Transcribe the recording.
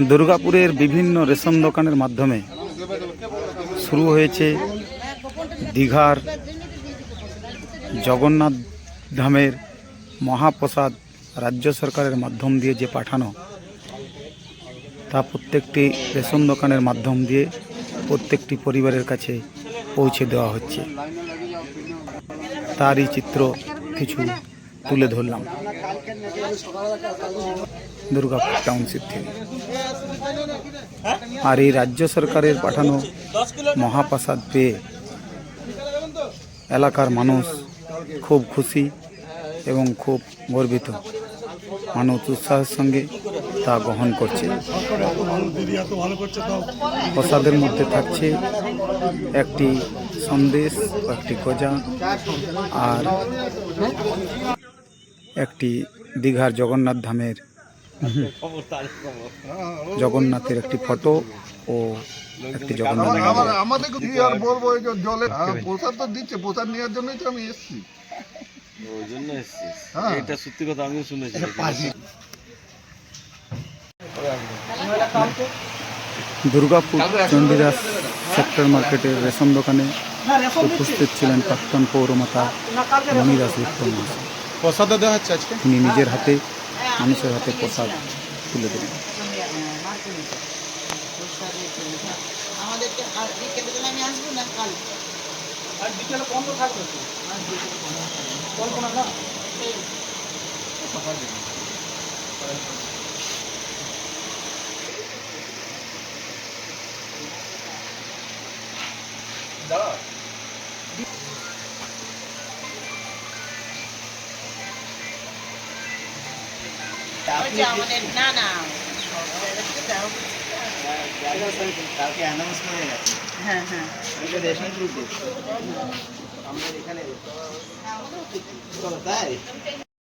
দুর্গাপুরের বিভিন্ন রেশন দোকানের মাধ্যমে শুরু হয়েছে দীঘার জগন্নাথ ধামের মহাপ্রসাদ রাজ্য সরকারের মাধ্যম দিয়ে যে পাঠানো, তা প্রত্যেকটি রেশন দোকানের মাধ্যম দিয়ে প্রত্যেকটি পরিবারের কাছে পৌঁছে দেওয়া হচ্ছে। তারই চিত্র কিছু তুলে ধরলাম। দুর্গাপুর টাউনশিপ থেকে। আর এই রাজ্য সরকারের পাঠানো মহাপ্রসাদ পেয়ে এলাকার মানুষ খুব খুশি এবং খুব গর্বিত। মানুষ উৎসাহের সঙ্গে তা গ্রহণ করছে। প্রসাদের মধ্যে থাকছে একটি সন্দেশ, একটি গজা আর একটি দীঘার জগন্নাথ ধামের জগন্নাথের একটি ফটো ও একটি জগন্নাথ আমাদের কি আর বলব এই জলে হ্যাঁ, প্রসাদ তো দিচ্ছে প্রসাদ নেওয়ার জন্যই তো আমি এসেছি। ওই জন্য এসছিস হ্যাঁ। এটা সত্যি কথা আমিও শুনেছি। দুর্গাপুর চণ্ডীদাস সেক্টর মার্কেটের রেশন দোকানে উপস্থিত ছিলেন প্রাক্তন পৌরমাতা মণিদাস বিক্রম। প্রসাদ দেওয়া হচ্ছে আজকে? তিনি নিজের হাতে মানুষের হাতে প্রসাদ তুলে দিলেন আমাদেরকে আর বিকেলে দিলে আমি আসবো না কাল ওই যে আমাদের না না কালকে অ্যানাউন্স করে গেছে হ্যাঁ হ্যাঁ ওইটা রেশন গ্রুপে আমাদের এখানে তাই